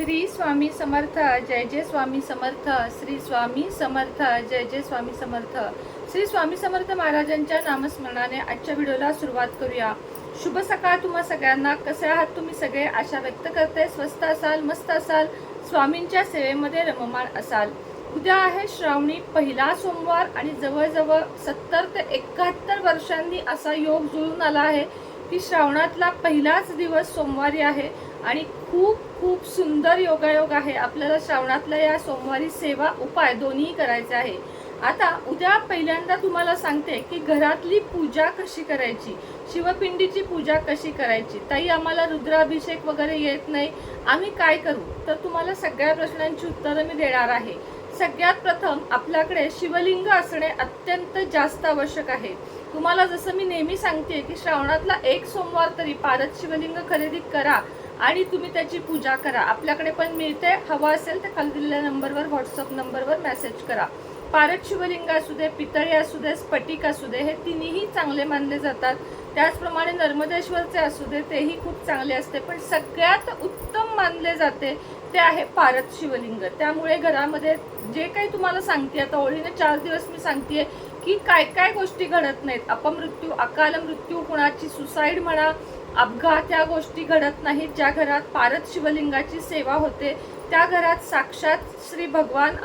श्री स्वामी समर्थ जय जय स्वामी समर्थ श्री स्वामी समर्थ जय जय स्वामी समर्थ. श्री स्वामी समर्थ महाराजांच्या नामस्मरणाने आजच्या व्हिडिओला सुरुवात करूया. शुभ सकाळ तुम्हा सगळ्यांना. कसे आहात तुम्ही सगळे? आशा व्यक्त करते. स्वस्त असाल मस्त असाल स्वामींच्या सेवेमध्ये रममाण असाल. उद्या आहे श्रावणी पहिला सोमवार आणि जवळजवळ सत्तर ते एकाहत्तर वर्षांनी असा योग जुळून आला आहे की श्रावणातला पहिलाच दिवस सोमवारी आहे. आणि खूप खूप सुंदर योगायोग आहे. आपल्याला श्रावणातल्या या सोमवारी सेवा उपाय दोन्ही करायचे आहे. आता उद्या पहिल्यांदा तुम्हाला सांगते की घरातली पूजा कशी करायची? शिवपिंडीची पूजा कशी करायची? ताई आम्हाला रुद्राभिषेक वगैरे येत नाही. आम्ही काय करू? तर तुम्हाला सगळ्या प्रश्नांची उत्तरं मी देणार आहे. सगळ्यात प्रथम आपल्याकडे शिवलिंग असणे अत्यंत जास्त आवश्यक आहे. तुम्हाला जसं मी नेहमी सांगते की श्रावणातला एक सोमवार तरी पारत शिवलिंग खरेदी करा. आणि तुम्ही त्याची पूजा करा. आपल्याकडे पण मिळते हवं असेल तर खाली दिलेल्या नंबरवर व्हॉट्सअप नंबरवर मेसेज करा. पारत शिवलिंग असू दे पितळी असू दे स्फटिक असू दे हे तिन्ही चांगले मानले जातात. त्याचप्रमाणे नर्मदेश्वरचे असू दे तेही खूप चांगले असते. पण सगळ्यात उत्तम मानले जाते ते आहे पारत शिवलिंग. त्यामुळे घरामध्ये जे काही तुम्हाला सांगते आता ओळीने चार दिवस मी सांगते की काय काय गोष्टी घडत नाहीत? अपमृत्यू अकाल मृत्यू कुणाची सुसाईड म्हणा अपघात या गोष्टी घडत नाहीत. ज्या घरात पारत शिवलिंगाची सेवा होते त्या घरात साक्षात श्री भगवान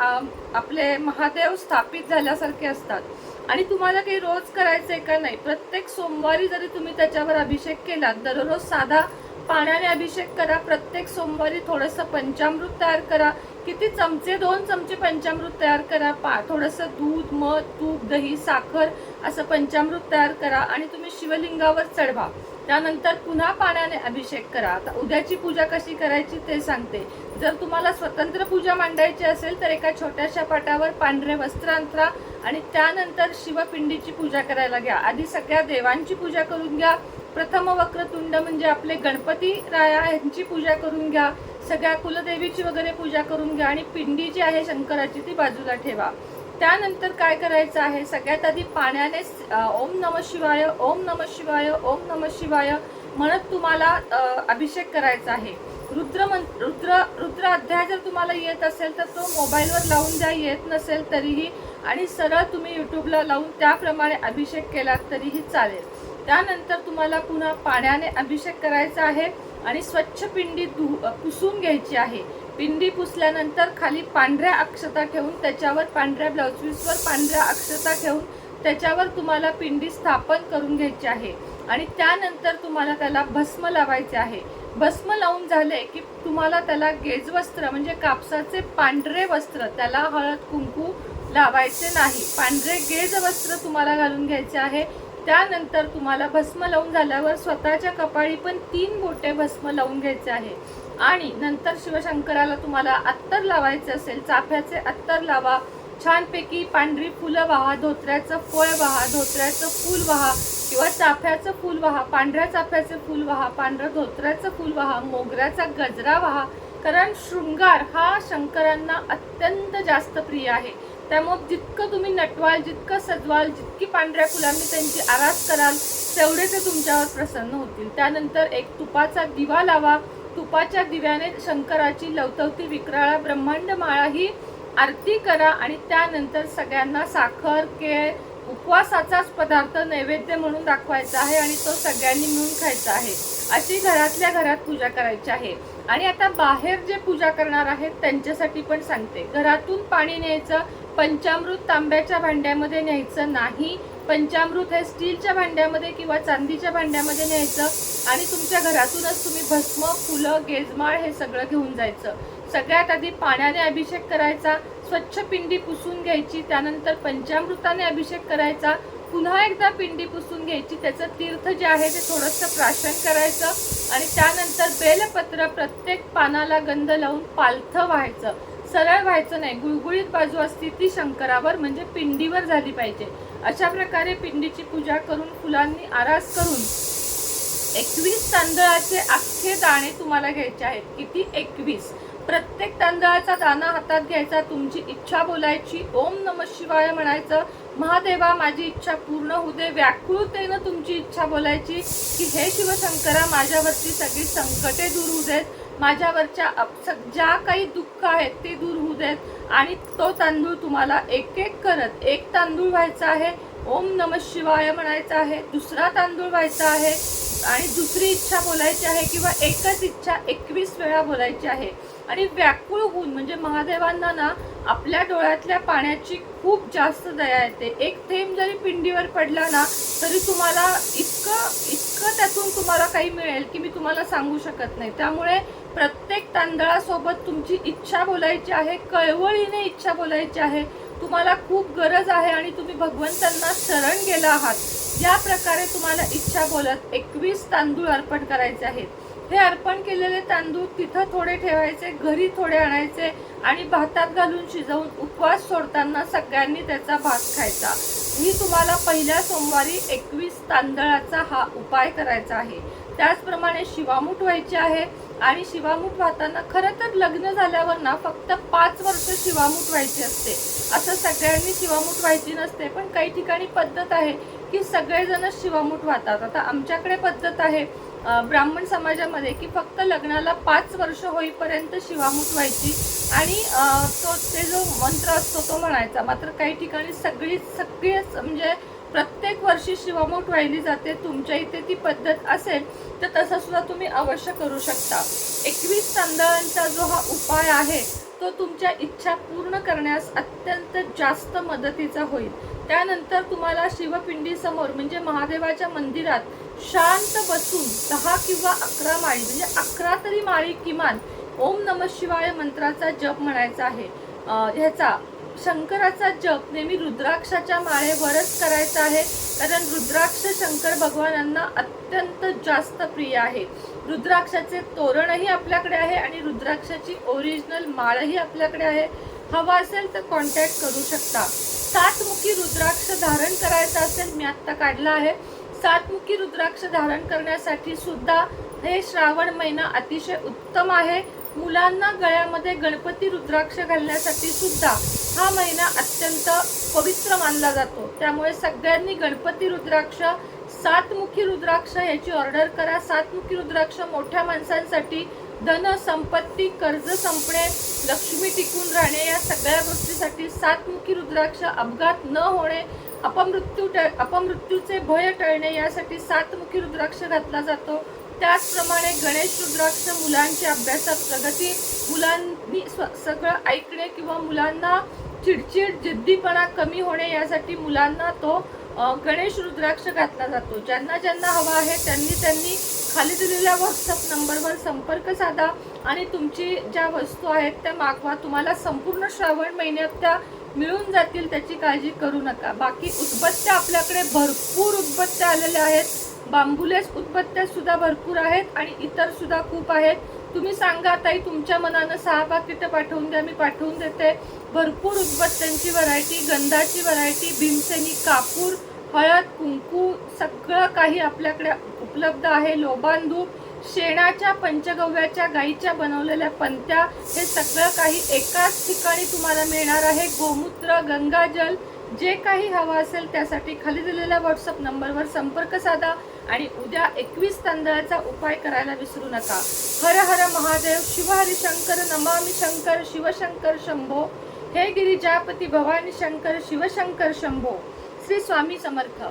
आपले महादेव स्थापित झाल्यासारखे असतात. आणि तुम्हाला काही रोज करायचं आहे का नाही? प्रत्येक सोमवारी जरी तुम्ही त्याच्यावर अभिषेक केला दररोज साधा पाण्याने अभिषेक करा प्रत्येक सोमवारी थोडंसं पंचामृत तयार करा. किती चमचे दोन चमचे पंचामृत तयार करा. पा थोडंसं दूध मध तूप दही साखर असं पंचामृत तयार करा आणि तुम्ही शिवलिंगावर चढवा. त्यानंतर पुन्हा पाण्याने अभिषेक करा. आता उद्याची पूजा कशी करायची ते सांगते. जर तुम्हाला स्वतंत्र पूजा मांडायची असेल तर एका छोट्याशा पाटावर पांढरे वस्त्र अंतरा आणि त्यानंतर शिवपिंडीची पूजा करायला घ्या. आधी सगळ्या देवांची पूजा करून घ्या. प्रथम वक्रतुंड म्हणजे आपले गणपती राया यांची पूजा करून घ्या सगळ्या कुलदेवीची वगैरे पूजा करून घ्या आणि पिंडी जी आहे शंकराची ती बाजूला ठेवा. त्यानंतर काय करायचं आहे? सगळ्यात आधी पाण्याने ओम नम शिवाय ओम नम शिवाय ओम नम शिवाय म्हणत तुम्हाला अभिषेक करायचा आहे. रुद्र मन रुद्र रुद्र अध्याय जर तुम्हाला येत असेल तर तो मोबाईलवर लावून द्या येत नसेल तरीही. आणि सरळ तुम्ही यूट्यूबला लावून त्याप्रमाणे अभिषेक केलात तरीही चालेल. त्यानंतर तुम्हाला पुन्हा पाण्याने अभिषेक करायचा आहे आणि स्वच्छ पिंडी धु पुसून घ्यायची आहे. पिंडी पुसल्यानंतर खाली पांढऱ्या अक्षता ठेवून त्याच्यावर पांढऱ्या ब्लाउजपीसवर पांढऱ्या अक्षता ठेवून त्याच्यावर तुम्हाला पिंडी स्थापन करून घ्यायची आहे. आणि त्यानंतर तुम्हाला त्याला भस्म लावायचे आहे. भस्म लावून झाले की तुम्हाला त्याला गेजवस्त्र म्हणजे कापसाचे पांढरे वस्त्र त्याला हळद कुंकू लावायचे नाही. पांढरे गेज वस्त्र तुम्हाला घालून घ्यायचे आहे. त्यानंतर तुम्हाला भस्म लावून झाल्यावर स्वतःच्या कपाळी पण तीन बोटे भस्म लावून घ्यायचे आहे. आणि नंतर शिवशंकराला तुम्हाला अत्तर लावायचे असेल चाफ्याचे अत्तर लावा. छानपैकी पांढरी फुलं वाहा धोत्र्याचं फळ वाहा धोत्र्याचं फूल वाहा. किंवा चाफ्याचं फूल वाहा पांढऱ्या चाफ्याचं फूल वाहा पांढरं धोत्र्याचं फूल वाहा मोगऱ्याचा गजरा वाहा. कारण शृंगार हा शंकरांना अत्यंत जास्त प्रिय आहे. त्यामुळं जितकं तुम्ही नटवाल जितकं सजवाल जितकी पांढऱ्या फुलांनी त्यांची आरास कराल तेवढे ते तुमच्यावर प्रसन्न होतील. त्यानंतर एक तुपाचा दिवा लावा. तुपाच्या दिव्याने शंकराची लवतवती विक्राळा ब्रह्मांड माळा ही आरती करा आणि त्यानंतर सगळ्यांना साखर केळ उपवासाचाच पदार्थ नैवेद्य म्हणून दाखवायचा आहे आणि तो सगळ्यांनी मिळून खायचा आहे. अशी घरातल्या घरात पूजा करायची आहे. आणि आता बाहेर जे पूजा करणार आहेत त्यांच्यासाठी पण सांगते. घरातून पाणी न्यायचं पंचामृत तांब्याच्या भांड्यामध्ये न्यायचं नाही. पंचामृत हे स्टीलच्या भांड्यामध्ये किंवा चांदीच्या भांड्यामध्ये न्यायचं आणि तुमच्या घरातूनच तुम्ही भस्म फुलं गेजमाळ हे सगळं घेऊन जायचं. सगळ्यात आधी पाण्याने अभिषेक करायचा स्वच्छ पिंडी पुसून घ्यायची त्यानंतर पंचामृताने अभिषेक करायचा पुन्हा एकदा पिंडी पुसून घ्यायची त्याचं तीर्थ जे आहे ते थोडंसं प्राशन करायचं आणि त्यानंतर बेलपत्र प्रत्येक पानाला गंध लावून पालथं व्हायचं. सरळ व्हायचं नाही. गुळगुळीत बाजू असती ती शंकरावर म्हणजे पिंडीवर झाली पाहिजे. अशा प्रकारे पिंडीची पूजा करून फुलांनी आरास करून एकवीस तांदळाचे अख्खे दाणे तुम्हाला घ्यायचे आहेत. किती? एकवीस. प्रत्येक तांदळाचा दाना हातात घ्यायचा तुमची इच्छा बोलायची. ओम नम शिवाय म्हणायचं महादेवा माझी इच्छा पूर्ण होऊ दे. व्याकुळतेनं तुमची इच्छा बोलायची की हे शिवशंकरा माझ्यावरती सगळी संकटे दूर होऊ देत. माझ्यावरच्या अप- ज्या काही दुःख आहेत ते दूर होऊ देत आणि तो तांदूळ तुम्हाला एक एक करत एक तांदूळ व्हायचा आहे ओम नम शिवाय म्हणायचं आहे दुसरा तांदूळ व्हायचा आहे आणि दुसरी इच्छा बोलायची आहे किंवा एकच इच्छा एकवीस वेळा बोलायची आहे. आणि व्याकुळ होऊन म्हणजे महादेवांना ना आपल्या डोळ्यातल्या पाण्याची खूप जास्त दया येते. एक थेंब जरी पिंडीवर पडला ना तरी तुम्हाला इतकं इतकं त्यातून तुम्हाला काही मिळेल की मी तुम्हाला सांगू शकत नाही. त्यामुळे प्रत्येक तांदळासोबत तुमची इच्छा बोलायची आहे कळवळीने इच्छा बोलायची आहे. तुम्हाला खूप गरज आहे आणि तुम्ही भगवंतांना शरण गेला आहात. या प्रकारे तुम्हाला इच्छा बोलत एकवीस तांदूळ अर्पण करायचे आहेत. हे अर्पण केलेले तांदूळ तिथं थोडे ठेवायचे घरी थोडे आणायचे आणि भातात घालून शिजवून उपवास सोडताना सगळ्यांनी त्याचा भात खायचा. मी तुम्हाला पहिल्या सोमवारी एकवीस तांदळाचा हा उपाय करायचा आहे. त्याचप्रमाणे शिवामूठ व्हायची आहे. आणि शिवामूठ वाहताना खरं तर लग्न झाल्यावर ना फक्त पाच वर्ष शिवामूठ व्हायची असते. असं सगळ्यांनी शिवामूठ व्हायची नसते पण काही ठिकाणी पद्धत आहे की सगळेजण शिवामूठ वाहतात. आता आमच्याकडे पद्धत आहे ब्राह्मण समाजामध्ये की फक्त लग्नाला पाच वर्ष होईपर्यंत शिवामूठ व्हायची आणि तो ते जो मंत्र असतो तो म्हणायचा. मात्र काही ठिकाणी सगळी सगळीच म्हणजे प्रत्येक वर्षी शिवामोठ वाहिली जाते तुमच्या इथे ती पद्धत असेल तर तसा सुद्धा तुम्ही अवश्य करू शकता. एकवीस तांदळांचा जो हा उपाय आहे तो तुमच्या इच्छा पूर्ण करण्यास अत्यंत जास्त मदतीचा होईल. त्यानंतर तुम्हाला शिवपिंडीसमोर म्हणजे महादेवाच्या मंदिरात शांत बसून दहा किंवा अकरा माळी म्हणजे अकरा तरी माळी किमान ओम नम शिवाय मंत्राचा जप म्हणायचा आहे. ह्याचा शंकराचा जप नेहमी रुद्राक्षाच्या माळेवरच करायचा आहे. कारण रुद्राक्ष शंकर भगवानांना अत्यंत जास्त प्रिय आहे. रुद्राक्षाचे तोरणही आपल्याकडे आहे आणि रुद्राक्षाची ओरिजिनल माळही आपल्याकडे आहे. हवा असेल तर कॉन्टॅक्ट करू शकता. सातमुखी रुद्राक्ष धारण करायचं असेल मी आत्ता काढला आहे. सातमुखी रुद्राक्ष धारण करण्यासाठी सुद्धा हे श्रावण महिना अतिशय उत्तम आहे. मुलांना गळ्यामध्ये गणपती रुद्राक्ष घालण्यासाठी सुद्धा हा महिना अत्यंत पवित्र मानला जातो. त्यामुळे सगळ्यांनी गणपती रुद्राक्ष सातमुखी रुद्राक्ष याची ऑर्डर करा. सातमुखी रुद्राक्ष मोठ्या माणसांसाठी धन संपत्ती कर्ज संपणे लक्ष्मी टिकून राहणे या सगळ्या गोष्टीसाठी सातमुखी रुद्राक्ष अपघात न होणे अपमृत्यू टळ अपमृत्यूचे भय टळणे यासाठी सातमुखी रुद्राक्ष घातला जातो. त्याचप्रमाणे गणेश रुद्राक्ष मुलांच्या अभ्यासात प्रगती मुलांनी स्व- सगळं ऐकणे किंवा मुलांना चिडचिड जिद्दीपणा कमी होणे यासाठी मुलांना तो गणेश रुद्राक्ष घातला जातो. ज्यांना ज्यांना हवा आहे त्यांनी त्यांनी खाली दिलेल्या व्हॉट्सअप नंबरवर संपर्क साधा आणि तुमची ज्या वस्तू आहेत त्या मागवा. तुम्हाला संपूर्ण श्रावण महिन्यात त्या मिळून जातील त्याची काळजी करू नका. बाकी उदबत्त्या आपल्याकडे भरपूर उदबत्त्या आलेल्या आहेत. बांबुलेस उत्पत्त्या सुद्धा भरपूर आहेत आणि इतर सुद्धा खूप आहेत. तुम्ही सांगा ताई तुमच्या मनानं सहा पाकिटं पाठवून द्या मी पाठवून देते. भरपूर उदबत्त्यांची व्हरायटी गंधाची व्हरायटी भीमसेनी कापूर हळद कुंकू सगळं काही आपल्याकडे उपलब्ध आहे. लोबांधूप शेणाच्या पंचगव्याच्या गाईच्या बनवलेल्या पंत्या हे सगळं काही एकाच ठिकाणी तुम्हाला मिळणार आहे. गोमूत्र गंगाजल जे काही हवं असेल त्यासाठी खाली दिलेल्या व्हॉट्सअप नंबरवर संपर्क साधा आणि उद्या एकवीस तांदळाचा उपाय करायला विसरू नका. हर हर महादेव शिवहरी शंकर नमामी शंकर शिवशंकर शंभो. हे गिरिजापती भवानी शंकर शिवशंकर शंभो. श्री स्वामी समर्थ.